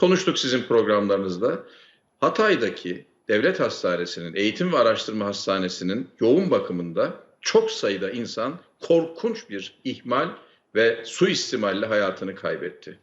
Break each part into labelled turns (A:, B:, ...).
A: Konuştuk sizin programlarınızda. Hatay'daki devlet hastanesinin, eğitim ve araştırma hastanesinin yoğun bakımında çok sayıda insan korkunç bir ihmal ve suistimalle hayatını kaybetti.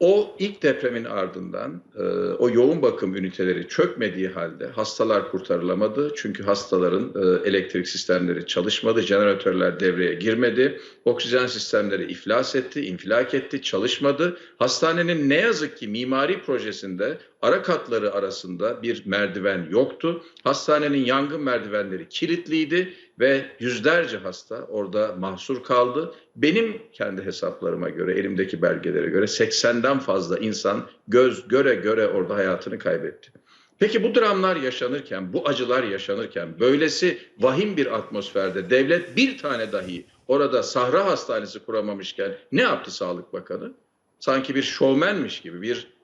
A: O ilk depremin ardından e, o yoğun bakım üniteleri çökmediği halde hastalar kurtarılamadı. Çünkü hastaların e, elektrik sistemleri çalışmadı, jeneratörler devreye girmedi, oksijen sistemleri iflas etti, infilak etti, çalışmadı. Hastanenin ne yazık ki mimari projesinde ara katları arasında bir merdiven yoktu. Hastanenin yangın merdivenleri kilitliydi ve yüzlerce hasta orada mahsur kaldı. Benim kendi hesaplarıma göre, elimdeki belgelere göre 80'den fazla insan göz göre göre orada hayatını kaybetti. Peki bu dramlar yaşanırken, bu acılar yaşanırken, böylesi vahim bir atmosferde devlet bir tane dahi orada sahra hastanesi kuramamışken ne yaptı Sağlık Bakanı? Sanki bir şovmenmiş gibi, bir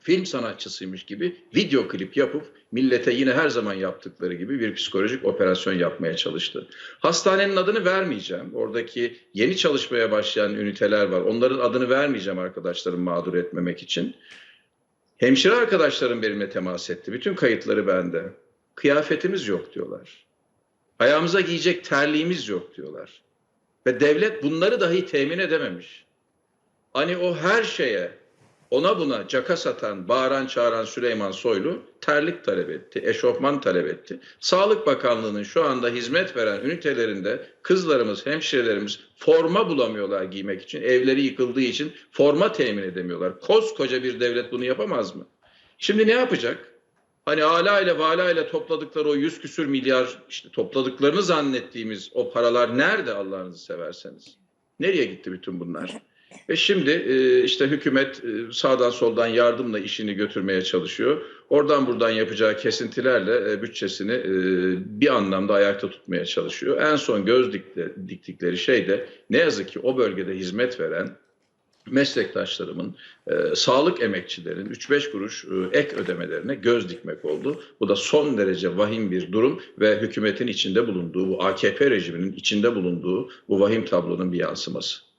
A: film sanatçısıymış gibi video klip yapıp millete yine her zaman yaptıkları gibi bir psikolojik operasyon yapmaya çalıştı. Hastanenin adını vermeyeceğim. Oradaki yeni çalışmaya başlayan üniteler var. Onların adını vermeyeceğim arkadaşlarım mağdur etmemek için. Hemşire arkadaşlarım benimle temas etti. Bütün kayıtları bende. Kıyafetimiz yok diyorlar. Ayağımıza giyecek terliğimiz yok diyorlar. Ve devlet bunları dahi temin edememiş. Hani o her şeye ona buna caka satan, bağıran çağıran Süleyman Soylu terlik talep etti, eşofman talep etti. Sağlık Bakanlığı'nın şu anda hizmet veren ünitelerinde kızlarımız, hemşirelerimiz forma bulamıyorlar giymek için. Evleri yıkıldığı için forma temin edemiyorlar. Koskoca bir devlet bunu yapamaz mı? Şimdi ne yapacak? Hani ala ile vala ile topladıkları o yüz küsür milyar işte topladıklarını zannettiğimiz o paralar nerede Allah'ınızı severseniz? Nereye gitti bütün bunlar? Ve şimdi e, işte hükümet e, sağdan soldan yardımla işini götürmeye çalışıyor. Oradan buradan yapacağı kesintilerle e, bütçesini e, bir anlamda ayakta tutmaya çalışıyor. En son göz dikti- diktikleri şey de ne yazık ki o bölgede hizmet veren meslektaşlarımın, e, sağlık emekçilerin 3-5 kuruş e, ek ödemelerine göz dikmek oldu. Bu da son derece vahim bir durum ve hükümetin içinde bulunduğu, bu AKP rejiminin içinde bulunduğu bu vahim tablonun bir yansıması.